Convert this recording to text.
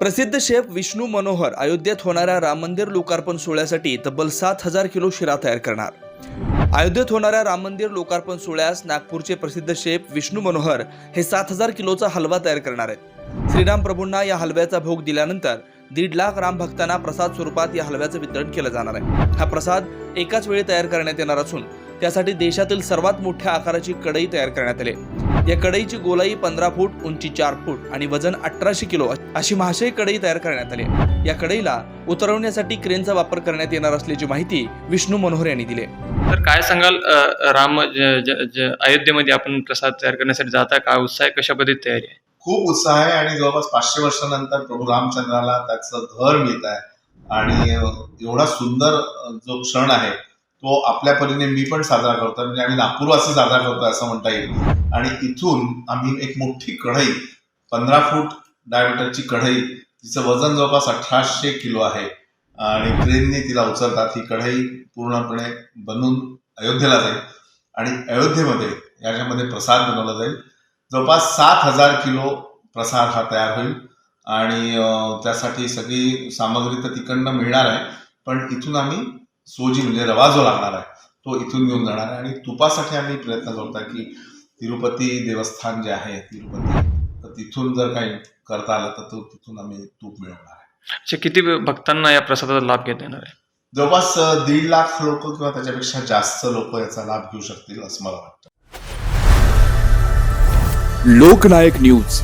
प्रसिद्ध शेफ विष्णू मनोहर अयोध्येत होणाऱ्या राम मंदिर लोकार्पण सोहळ्यासाठी तब्बल सात हजार किलो शिरा तयार करणार. अयोध्येत होणाऱ्या राम मंदिर लोकार्पण सोहळ्यास नागपूरचे प्रसिद्ध शेफ विष्णू मनोहर हे सात हजार किलोचा हलवा तयार करणार आहेत. श्रीराम प्रभूंना या हलव्याचा भोग दिल्यानंतर दीड लाख राम भक्तांना प्रसाद स्वरूपात या हलव्याचं वितरण केलं जाणार आहे. हा प्रसाद एकाच वेळी तयार करण्यात येणार असून त्यासाठी देशातील सर्वात मोठ्या आकाराची कढई तयार करण्यात आली. या कढईची गोलाई पंधरा फूट उंची चार फूट आणि वजन अठराशे किलो अशी महाशय कढई तयार करण्यात आली या कढईला उतरवण्यासाठी क्रेनचा वापर करण्यात येणार असल्याची माहिती विष्णू मनोहर यांनी दिली तर काय सांगाल राम अयोध्येमध्ये आपण प्रसाद तयार करण्यासाठी जाता काय उत्साह कशा पद्धतीत तयारी आहे? खूप उत्साह आहे आणि जवळपास पाचशे वर्षानंतर प्रभू रामचंद्राला त्याचं घर मिळत आहे. आणि एवढा सुंदर जो क्षण आहे तो आपल्या परीने मी पण साजरा करतोय. म्हणजे आम्ही नागपूरवासी साजरा करतोय असं म्हणता येईल. आणि इथून आम्ही एक मोठी कढई पंधरा फूट डायमीटरची कढई तिचं वजन जवळपास अठराशे किलो आहे. आणि क्रेनने तिला उचलतात. ही कढई पूर्णपणे बनून अयोध्येला जाईल. आणि अयोध्येमध्ये याच्यामध्ये प्रसाद बनवला जाईल. जवळपास सात हजार किलो प्रसाद हा तयार होईल. आणि त्यासाठी सगळी सामग्री तर तिकडनं मिळणार आहे. पण इथून आम्ही सोजी म्हणजे रवा जो लागणार आहे. तो इथून घेऊन जाणार आहे. आणि तुपासाठी आम्ही प्रयत्न करतो की तिरुपती देवस्थान जे आहे तिरुपती तिथून जर काही करता आलं तर तो तिथून आम्ही तूप मिळवणार आहे. किती भक्तांना या प्रसादाचा लाभ घेता येणार आहे? जवळपास दीड लाख लोक किंवा त्याच्यापेक्षा जास्त लोक याचा लाभ घेऊ शकतील असं मला वाटतं. लोकनायक न्यूज.